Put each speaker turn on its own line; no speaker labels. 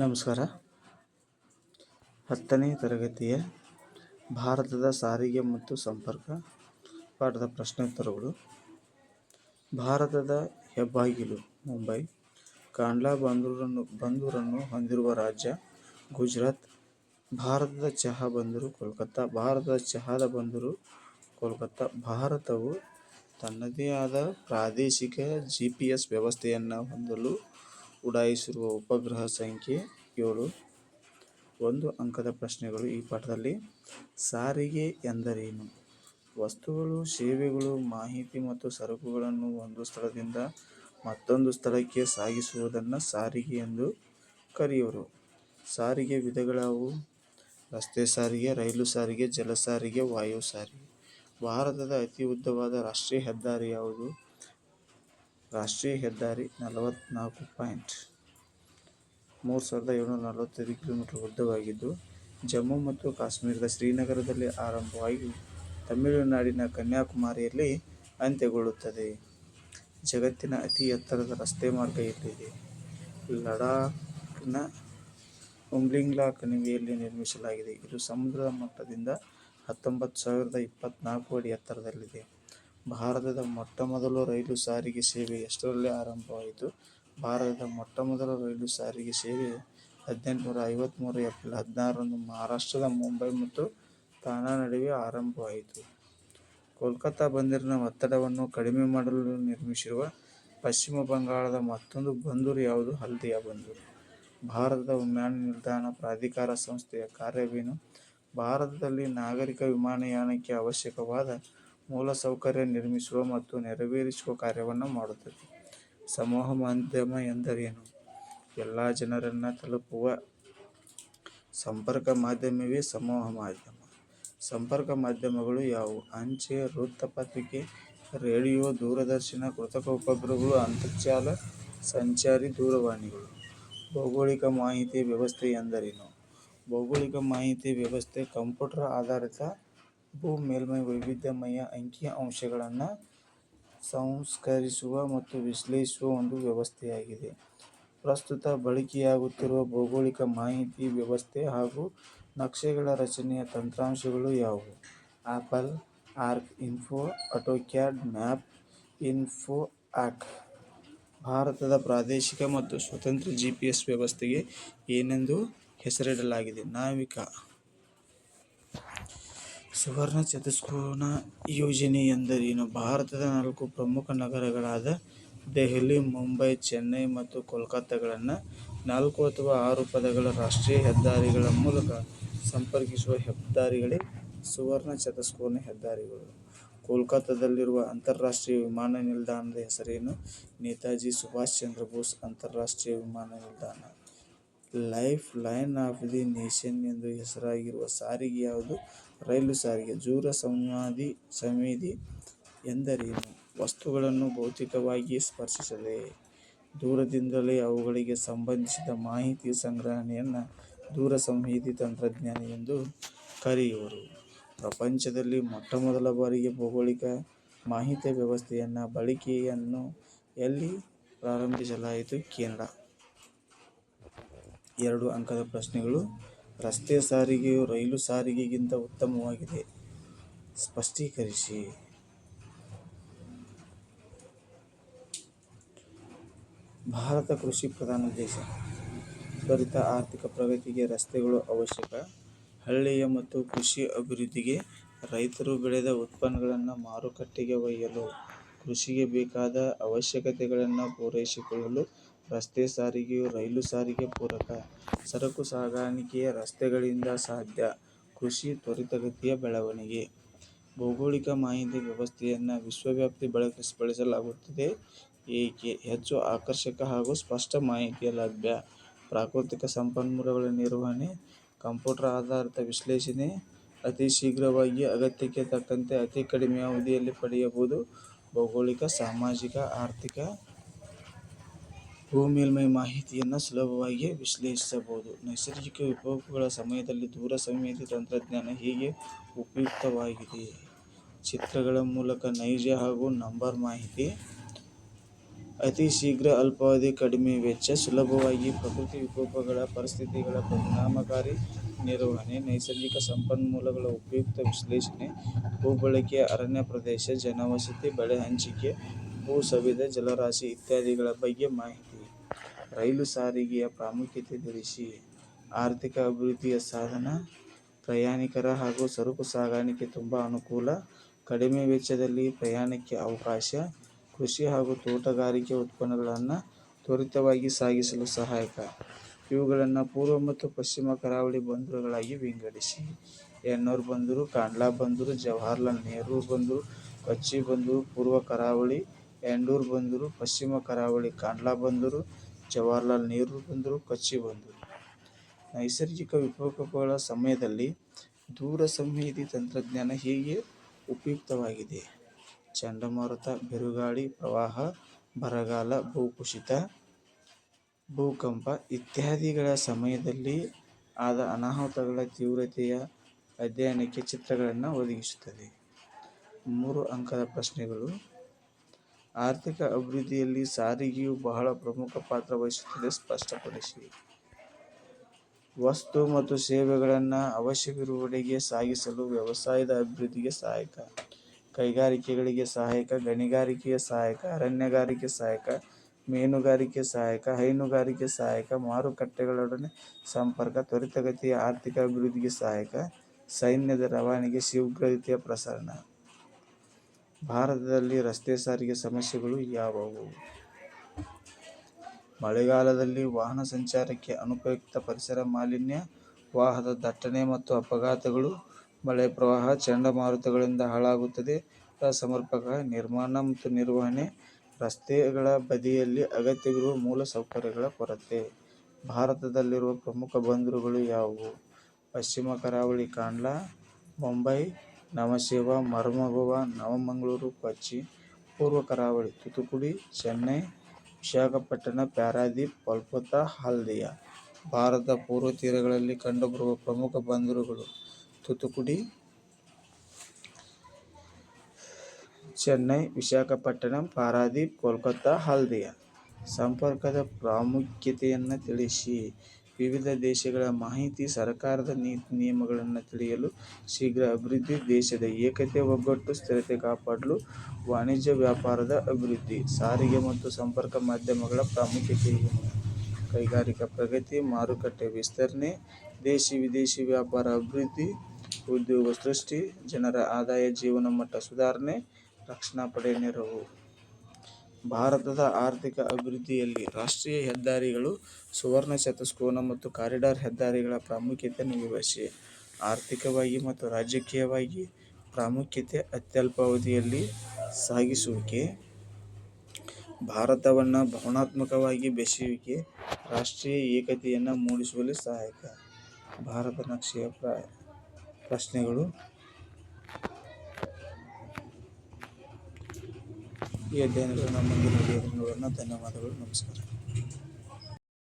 ನಮಸ್ಕಾರ ಹತ್ತನೇ ತರಗತಿಯ ಭಾರತದ ಸಾರಿಗೆ ಮತ್ತು ಸಂಪರ್ಕ ಪಾಠದ ಪ್ರಶ್ನೋತ್ತರಗಳು ಭಾರತದ ಹೆಬ್ಬಾಗಿಲು ಮುಂಬೈ ಕಾಂಡ್ಲಾ ಬಂದೂರನ್ನು ಬಂದೂರನ್ನು ಹೊಂದಿರುವ ರಾಜ್ಯ ಗುಜರಾತ್ ಭಾರತದ ಚಹಾ ಬಂದರು ಕೋಲ್ಕತ್ತಾ ಭಾರತದ ಚಹಾದ ಬಂದರು ಕೋಲ್ಕತ್ತಾ ಭಾರತವು ತನ್ನದೇ ಆದ ಪ್ರಾದೇಶಿಕ ಜಿ ಪಿ ಎಸ್ ವ್ಯವಸ್ಥೆಯನ್ನು ಹೊಂದಲು ಉಡಾಯಿಸಿರುವ ಉಪಗ್ರಹ ಸಂಖ್ಯೆ ಏಳು ಒಂದು ಅಂಕದ ಪ್ರಶ್ನೆಗಳು ಈ ಪಾಠದಲ್ಲಿ ಸಾರಿಗೆ ಎಂದರೇನು ವಸ್ತುಗಳು ಸೇವೆಗಳು ಮಾಹಿತಿ ಮತ್ತು ಸರಕುಗಳನ್ನು ಒಂದು ಸ್ಥಳದಿಂದ ಮತ್ತೊಂದು ಸ್ಥಳಕ್ಕೆ ಸಾಗಿಸುವುದನ್ನು ಸಾರಿಗೆ ಎಂದು ಕರೆಯುವರು ಸಾರಿಗೆ ವಿಧಗಳಾವು ರಸ್ತೆ ಸಾರಿಗೆ ರೈಲು ಸಾರಿಗೆ ಜಲ ಸಾರಿಗೆ ವಾಯು ಸಾರಿಗೆ ಭಾರತದ ಅತಿ ಉದ್ದವಾದ ರಾಷ್ಟ್ರೀಯ ಹೆದ್ದಾರಿ ಯಾವುದು ರಾಷ್ಟ್ರೀಯ ಹೆದ್ದಾರಿ ನಲವತ್ತ್ನಾಲ್ಕು ಪಾಯಿಂಟ್ ಮೂರು ಸಾವಿರದ ಏಳ್ನೂರ ನಲವತ್ತೈದು ಕಿಲೋಮೀಟರ್ ಉದ್ದವಾಗಿದ್ದು ಜಮ್ಮು ಮತ್ತು ಕಾಶ್ಮೀರದ ಶ್ರೀನಗರದಲ್ಲಿ ಆರಂಭವಾಗಿ ತಮಿಳುನಾಡಿನ ಕನ್ಯಾಕುಮಾರಿಯಲ್ಲಿ ಅಂತ್ಯಗೊಳ್ಳುತ್ತದೆ ಜಗತ್ತಿನ ಅತಿ ಎತ್ತರದ ರಸ್ತೆ ಮಾರ್ಗ ಇಲ್ಲಿದೆ ಲಡಾಖ್ನ ಉಮ್ಲಿಂಗ್ಲಾ ಕಣಿವೆಯಲ್ಲಿ ನಿರ್ಮಿಸಲಾಗಿದೆ ಇದು ಸಮುದ್ರದ ಮಟ್ಟದಿಂದ ಹತ್ತೊಂಬತ್ತು ಸಾವಿರದ ಇಪ್ಪತ್ತ್ನಾಲ್ಕು ಅಡಿ ಎತ್ತರದಲ್ಲಿದೆ ಭಾರತದ ಮೊಟ್ಟಮೊದಲ ರೈಲು ಸಾರಿಗೆ ಸೇವೆ ಎಷ್ಟರಲ್ಲಿ ಆರಂಭವಾಯಿತು ಭಾರತದ ಮೊಟ್ಟಮೊದಲ ರೈಲು ಸಾರಿಗೆ ಸೇವೆ ಹದಿನೆಂಟುನೂರ ಐವತ್ತ್ಮೂರು ಏಪ್ರಿಲ್ ಹದಿನಾರರಂದು ಮಹಾರಾಷ್ಟ್ರದ ಮುಂಬೈ ಮತ್ತು ತಾನಾ ನಡುವೆ ಆರಂಭವಾಯಿತು ಕೋಲ್ಕತ್ತಾ ಬಂದರಿನ ಒತ್ತಡವನ್ನು ಕಡಿಮೆ ಮಾಡಲು ನಿರ್ಮಿಸಿರುವ ಪಶ್ಚಿಮ ಬಂಗಾಳದ ಮತ್ತೊಂದು ಬಂದರು ಯಾವುದು ಹಲ್ದಿಯ ಬಂದರು ಭಾರತದ ವಿಮಾನ ನಿಲ್ದಾಣ ಪ್ರಾಧಿಕಾರ ಸಂಸ್ಥೆಯ ಕಾರ್ಯವೇನು ಭಾರತದಲ್ಲಿ ನಾಗರಿಕ ವಿಮಾನಯಾನಕ್ಕೆ ಅವಶ್ಯಕವಾದ ಮೂಲಸೌಕರ್ಯ ನಿರ್ಮಿಸುವ ಮತ್ತು ನೆರವೇರಿಸುವ ಕಾರ್ಯವನ್ನು ಮಾಡುತ್ತದೆ ಸಮೂಹ ಮಾಧ್ಯಮ ಎಂದರೇನು ಎಲ್ಲ ಜನರನ್ನು ತಲುಪುವ ಸಂಪರ್ಕ ಮಾಧ್ಯಮವೇ ಸಮೂಹ ಮಾಧ್ಯಮ ಸಂಪರ್ಕ ಮಾಧ್ಯಮಗಳು ಯಾವುವು ಅಂಚೆ ವೃತ್ತಪತ್ರಿಕೆ ರೇಡಿಯೋ ದೂರದರ್ಶನ ಕೃತಕ ಉಪಗ್ರಹಗಳು ಅಂತರ್ಜಾಲ ಸಂಚಾರಿ ದೂರವಾಣಿಗಳು ಭೌಗೋಳಿಕ ಮಾಹಿತಿ ವ್ಯವಸ್ಥೆ ಎಂದರೇನು ಭೌಗೋಳಿಕ ಮಾಹಿತಿ ವ್ಯವಸ್ಥೆ ಕಂಪ್ಯೂಟರ್ ಆಧಾರಿತ ಭೂ ಮೇಲ್ಮೈ ವೈವಿಧ್ಯಮಯ ಅಂಕಿ ಅಂಶಗಳನ್ನು ಸಂಸ್ಕರಿಸುವ ಮತ್ತು ವಿಶ್ಲೇಷಿಸುವ ಒಂದು ವ್ಯವಸ್ಥೆಯಾಗಿದೆ ಪ್ರಸ್ತುತ ಬಳಕೆಯಾಗುತ್ತಿರುವ ಭೌಗೋಳಿಕ ಮಾಹಿತಿ ವ್ಯವಸ್ಥೆ ಹಾಗೂ ನಕ್ಷೆಗಳ ರಚನೆಯ ತಂತ್ರಾಂಶಗಳು ಯಾವುವು apple arc info AutoCAD map info ಆಕ್ ಭಾರತದ ಪ್ರಾದೇಶಿಕ ಮತ್ತು ಸ್ವತಂತ್ರ ಜಿ ಪಿ ಎಸ್ ವ್ಯವಸ್ಥೆಗೆ ಏನೆಂದು ಹೆಸರಿಡಲಾಗಿದೆ ನಾವಿಕ ಸುವರ್ಣ ಚತುಷ್ಕೋನ ಯೋಜನೆ ಎಂದರೇನು? ಭಾರತದ ನಾಲ್ಕು ಪ್ರಮುಖ ನಗರಗಳಾದ ದೆಹಲಿ, ಮುಂಬೈ, ಚೆನ್ನೈ ಮತ್ತು ಕೋಲ್ಕತ್ತಾಗಳನ್ನು ನಾಲ್ಕು ಅಥವಾ ಆರು ಪದಗಳ ರಾಷ್ಟ್ರೀಯ ಹೆದ್ದಾರಿಗಳ ಮೂಲಕ ಸಂಪರ್ಕಿಸುವ ಹೆದ್ದಾರಿಗಳೇ ಸುವರ್ಣ ಚತುಷ್ಕೋನ ಹೆದ್ದಾರಿಗಳು. ಕೋಲ್ಕತ್ತಾದಲ್ಲಿರುವ ಅಂತಾರಾಷ್ಟ್ರೀಯ ವಿಮಾನ ನಿಲ್ದಾಣದ ಹೆಸರೇನು? ನೇತಾಜಿ ಸುಭಾಷ್ ಚಂದ್ರ ಬೋಸ್ ಅಂತಾರಾಷ್ಟ್ರೀಯ ವಿಮಾನ ನಿಲ್ದಾಣ. Life line of the nation ಎಂದು ಹೆಸರಾಗಿರುವ ಸಾರಿಗೆ ಯಾವುದು? ರೈಲು ಸಾರಿಗೆ ದೂರ ಸಂವಾದಿ ಸಂವೇದಿ ಎಂದರೇನು? ವಸ್ತುಗಳನ್ನು ಭೌತಿಕವಾಗಿ ಸ್ಪರ್ಶಿಸದೆ ದೂರದಿಂದಲೇ ಅವುಗಳಿಗೆ ಸಂಬಂಧಿಸಿದ ಮಾಹಿತಿ ಸಂಗ್ರಹಣೆಯನ್ನು ದೂರ ಸಂವೇದಿ ತಂತ್ರಜ್ಞಾನ ಎಂದು ಕರೆಯುವರು. ಪ್ರಪಂಚದಲ್ಲಿ ಮೊಟ್ಟಮೊದಲ ಬಾರಿಗೆ ಭೌಗೋಳಿಕ ಮಾಹಿತಿ ವ್ಯವಸ್ಥೆಯನ್ನು ಬಳಕೆಯನ್ನು ಎಲ್ಲಿ ಪ್ರಾರಂಭಿಸಲಾಯಿತು? ಕೇಂದ್ರ ಎರಡು ಅಂಕದ ಪ್ರಶ್ನೆಗಳು ರಸ್ತೆ ಸಾರಿಗೆಯು ರೈಲು ಸಾರಿಗೆಗಿಂತ ಉತ್ತಮವಾಗಿದೆ ಸ್ಪಷ್ಟೀಕರಿಸಿ ಭಾರತ ಕೃಷಿ ಪ್ರಧಾನ ದೇಶ ತ್ವರಿತ ಆರ್ಥಿಕ ಪ್ರಗತಿಗೆ ರಸ್ತೆಗಳು ಅವಶ್ಯಕ ಹಳ್ಳಿಯ ಮತ್ತು ಕೃಷಿ ಅಭಿವೃದ್ಧಿಗೆ ರೈತರು ಬೆಳೆದ ಉತ್ಪನ್ನಗಳನ್ನು ಮಾರುಕಟ್ಟೆಗೆ ಒಯ್ಯಲು ಕೃಷಿಗೆ ಬೇಕಾದ ಅವಶ್ಯಕತೆಗಳನ್ನು ಪೂರೈಸಿಕೊಳ್ಳಲು ರಸ್ತೆ ಸಾರಿಗೆಯು ರೈಲು ಸಾರಿಗೆ ಪೂರಕ ಸರಕು ಸಾಗಾಣಿಕೆಯ ರಸ್ತೆಗಳಿಂದ ಸಾಧ್ಯ ಕೃಷಿ ತ್ವರಿತಗತಿಯ ಬೆಳವಣಿಗೆ ಭೌಗೋಳಿಕ ಮಾಹಿತಿ ವ್ಯವಸ್ಥೆಯನ್ನು ವಿಶ್ವವ್ಯಾಪಿ ಬಳಸಲಾಗುತ್ತಿದೆ ಏಕೆ ಹೆಚ್ಚು ಆಕರ್ಷಕ ಹಾಗೂ ಸ್ಪಷ್ಟ ಮಾಹಿತಿಯ ಲಭ್ಯ ಪ್ರಾಕೃತಿಕ ಸಂಪನ್ಮೂಲಗಳ ನಿರ್ವಹಣೆ ಕಂಪ್ಯೂಟರ್ ಆಧಾರಿತ ವಿಶ್ಲೇಷಣೆ ಅತಿ ಶೀಘ್ರವಾಗಿ ಅಗತ್ಯಕ್ಕೆ ತಕ್ಕಂತೆ ಅತಿ ಕಡಿಮೆ ಅವಧಿಯಲ್ಲಿ ಪಡೆಯಬಹುದು ಭೌಗೋಳಿಕ ಸಾಮಾಜಿಕ ಆರ್ಥಿಕ ಭೂ ಮೇಲ್ಮೈ ಮಾಹಿತಿಯನ್ನು ಸುಲಭವಾಗಿ ವಿಶ್ಲೇಷಿಸಬಹುದು ನೈಸರ್ಗಿಕ ವಿಕೋಪಗಳ ಸಮಯದಲ್ಲಿ ದೂರ ಸಂವೇದಿ ತಂತ್ರಜ್ಞಾನ ಹೇಗೆ ಉಪಯುಕ್ತವಾಗಿದೆ ಚಿತ್ರಗಳ ಮೂಲಕ ನೈಜ ಹಾಗೂ ನಂಬರ್ ಮಾಹಿತಿ ಅತಿ ಶೀಘ್ರ ಅಲ್ಪಾವಧಿ ಕಡಿಮೆ ವೆಚ್ಚ ಸುಲಭವಾಗಿ ಪ್ರಕೃತಿ ವಿಕೋಪಗಳ ಪರಿಸ್ಥಿತಿಗಳ ಪರಿಣಾಮಕಾರಿ ನಿರ್ವಹಣೆ ನೈಸರ್ಗಿಕ ಸಂಪನ್ಮೂಲಗಳ ಉಪಯುಕ್ತ ವಿಶ್ಲೇಷಣೆ ಭೂ ಬಳಕೆ ಅರಣ್ಯ ಪ್ರದೇಶ ಜನವಸತಿ ಬೆಳೆ ಹಂಚಿಕೆ ಭೂ ಸವಿದ ಜಲರಾಶಿ ಇತ್ಯಾದಿಗಳ ಬಗ್ಗೆ ಮಾಹಿತಿ ರೈಲು ಸಾರಿಗೆಯ ಪ್ರಾಮುಖ್ಯತೆ ತಿಳಿಸಿ? ಆರ್ಥಿಕ ಅಭಿವೃದ್ಧಿಯ ಸಾಧನ? ಪ್ರಯಾಣಿಕರ ಹಾಗೂ ಸರಕು ಸಾಗಾಣಿಕೆ ತುಂಬ ಅನುಕೂಲ? ಕಡಿಮೆ ವೆಚ್ಚದಲ್ಲಿ ಪ್ರಯಾಣಕ್ಕೆ ಅವಕಾಶ? ಕೃಷಿ ಹಾಗೂ ತೋಟಗಾರಿಕೆ ಉತ್ಪನ್ನಗಳನ್ನು ತ್ವರಿತವಾಗಿ ಸಾಗಿಸಲು ಸಹಾಯಕ? ಇವುಗಳನ್ನು ಪೂರ್ವ ಮತ್ತು ಪಶ್ಚಿಮ ಕರಾವಳಿ ಬಂದರುಗಳಾಗಿ ವಿಂಗಡಿಸಿ. ಎನ್ನೋರ್ ಬಂದರು, ಕಾಂಡ್ಲಾ ಬಂದರು, ಜವಾಹರ್ಲಾಲ್ ನೆಹರು ಬಂದರು, ಕೊಚ್ಚಿ ಬಂದರು, ಪೂರ್ವ ಕರಾವಳಿ, ಎಂಡೂರು ಬಂದರು, ಪಶ್ಚಿಮ ಕರಾವಳಿ, ಕಾಂಡ್ಲಾ ಬಂದರು ಜವಾಹರಲಾಲ್ ನೆಹರು ಬಂದರು ಕಚ್ಚಿ ಬಂದರು ನೈಸರ್ಗಿಕ ವಿಕೋಪಗಳ ಸಮಯದಲ್ಲಿ ದೂರ ಸಂವೇದಿ ತಂತ್ರಜ್ಞಾನ ಹೇಗೆ ಉಪಯುಕ್ತವಾಗಿದೆ ಚಂಡಮಾರುತ ಬಿರುಗಾಳಿ ಪ್ರವಾಹ ಬರಗಾಲ ಭೂಕುಸಿತ ಭೂಕಂಪ ಇತ್ಯಾದಿಗಳ ಸಮಯದಲ್ಲಿ ಆದ ಅನಾಹುತಗಳ ತೀವ್ರತೆಯ ಅಧ್ಯಯನಕ್ಕೆ ಚಿತ್ರಗಳನ್ನು ಒದಗಿಸುತ್ತದೆ ಮೂರು ಅಂಕದ ಪ್ರಶ್ನೆಗಳು ಆರ್ಥಿಕ ಅಭಿವೃದ್ಧಿಯಲ್ಲಿ ಸಾರಿಗೆಯು ಬಹಳ ಪ್ರಮುಖ ಪಾತ್ರ ವಹಿಸುತ್ತದೆ ಸ್ಪಷ್ಟಪಡಿಸಿ ವಸ್ತು ಮತ್ತು ಸೇವೆಗಳನ್ನು ಅವಶ್ಯವಿರುವಡೆಗೆ ಸಾಗಿಸಲು ವ್ಯವಸಾಯದ ಅಭಿವೃದ್ಧಿಗೆ ಸಹಾಯಕ ಕೈಗಾರಿಕೆಗಳಿಗೆ ಸಹಾಯಕ ಗಣಿಗಾರಿಕೆಯ ಸಹಾಯಕ ಅರಣ್ಯಗಾರಿಕೆ ಸಹಾಯಕ ಮೀನುಗಾರಿಕೆ ಸಹಾಯಕ ಹೈನುಗಾರಿಕೆ ಸಹಾಯಕ ಮಾರುಕಟ್ಟೆಗಳೊಡನೆ ಸಂಪರ್ಕ ತ್ವರಿತಗತಿಯ ಆರ್ಥಿಕ ಅಭಿವೃದ್ಧಿಗೆ ಸಹಾಯಕ ಸೈನ್ಯದ ರವಾನೆಗೆ ಶೀಘ್ರಗತಿಯ ಪ್ರಸರಣ ಭಾರತದಲ್ಲಿ ರಸ್ತೆ ಸಾರಿಗೆ ಸಮಸ್ಯೆಗಳು ಯಾವುವು ಮಳೆಗಾಲದಲ್ಲಿ ವಾಹನ ಸಂಚಾರಕ್ಕೆ ಅನುಪಯುಕ್ತ ಪರಿಸರ ಮಾಲಿನ್ಯ ವಾಹನ ದಟ್ಟಣೆ ಮತ್ತು ಅಪಘಾತಗಳು ಮಳೆ ಪ್ರವಾಹ ಚಂಡಮಾರುತಗಳಿಂದ ಹಾಳಾಗುತ್ತದೆ ಸಮರ್ಪಕ ನಿರ್ಮಾಣ ಮತ್ತು ನಿರ್ವಹಣೆ ರಸ್ತೆಗಳ ಬದಿಯಲ್ಲಿ ಅಗತ್ಯವಿರುವ ಸೌಕರ್ಯಗಳ ಕೊರತೆ ಭಾರತದಲ್ಲಿರುವ ಪ್ರಮುಖ ಬಂದರುಗಳು ಯಾವುವು ಪಶ್ಚಿಮ ಕರಾವಳಿ ಕಾಂಡ್ಲಾ ಮುಂಬೈ ನವಶಿವ ಮರಮಗುವ ನವಮಂಗಳೂರು ಪಚ್ಚಿ ಪೂರ್ವ ಕರಾವಳಿ ತೂತುಕುಡಿ ಚೆನ್ನೈ ವಿಶಾಖಪಟ್ಟಣ ಪ್ಯಾರಾದೀಪ್ ಕೋಲ್ಕತ್ತಾ ಹಲ್ದಿಯ ಭಾರತದ ಪೂರ್ವ ತೀರಗಳಲ್ಲಿ ಕಂಡುಬರುವ ಪ್ರಮುಖ ಬಂದರುಗಳು ತೂತುಕುಡಿ ಚೆನ್ನೈ ವಿಶಾಖಪಟ್ಟಣಂ ಪಾರಾದೀಪ್ ಕೋಲ್ಕತ್ತಾ ಹಲ್ದಿಯ ಸಂಪರ್ಕದ ಪ್ರಾಮುಖ್ಯತೆಯನ್ನು ತಿಳಿಸಿ ವಿವಿಧ ದೇಶಗಳ ಮಾಹಿತಿ ಸರ್ಕಾರದ ನೀತಿ ನಿಯಮಗಳನ್ನು ತಿಳಿಯಲು ಶೀಘ್ರ ಅಭಿವೃದ್ಧಿ ದೇಶದ ಏಕತೆ ಒಗ್ಗಟ್ಟು ಸ್ಥಿರತೆ ಕಾಪಾಡಲು ವಾಣಿಜ್ಯ ವ್ಯಾಪಾರದ ಅಭಿವೃದ್ಧಿ ಸಾರಿಗೆ ಮತ್ತು ಸಂಪರ್ಕ ಮಾಧ್ಯಮಗಳ ಪ್ರಾಮುಖ್ಯತೆ ಕೈಗಾರಿಕಾ ಪ್ರಗತಿ ಮಾರುಕಟ್ಟೆ ವಿಸ್ತರಣೆ ದೇಶಿ ವಿದೇಶಿ ವ್ಯಾಪಾರ ಅಭಿವೃದ್ಧಿ ಉದ್ಯೋಗ ಸೃಷ್ಟಿ ಜನರ ಆದಾಯ ಜೀವನಮಟ್ಟ ಸುಧಾರಣೆ ರಕ್ಷಣಾ ಪಡೆ ನೆರವು ಭಾರತದ ಆರ್ಥಿಕ ಅಭಿವೃದ್ಧಿಯಲ್ಲಿ ರಾಷ್ಟ್ರೀಯ ಹೆದ್ದಾರಿಗಳು ಸುವರ್ಣ ಚತುಷ್ಕೋನ ಮತ್ತು ಕಾರಿಡಾರ್ ಹೆದ್ದಾರಿಗಳ ಪ್ರಾಮುಖ್ಯತೆಯನ್ನು ವಿವರಿಸಿ. ಆರ್ಥಿಕವಾಗಿ ಮತ್ತು ರಾಜಕೀಯವಾಗಿ ಪ್ರಾಮುಖ್ಯತೆ ಅತ್ಯಲ್ಪಾವಧಿಯಲ್ಲಿ ಸಾಗಿಸುವಿಕೆ, ಭಾರತವನ್ನು ಭಾವನಾತ್ಮಕವಾಗಿ ಬೆಸೆಯುವಿಕೆ ರಾಷ್ಟ್ರೀಯ ಏಕತೆಯನ್ನು ಮೂಡಿಸುವಲ್ಲಿ ಸಹಾಯಕ. ಭಾರತ ನಕ್ಷೆಯ ಪ್ರಶ್ನೆಗಳು ಈ ಅಧ್ಯಯನಗಳು ನಮ್ಮ ಮುಂದಿನ ಧನ್ಯವಾದಗಳು ನಮಸ್ಕಾರ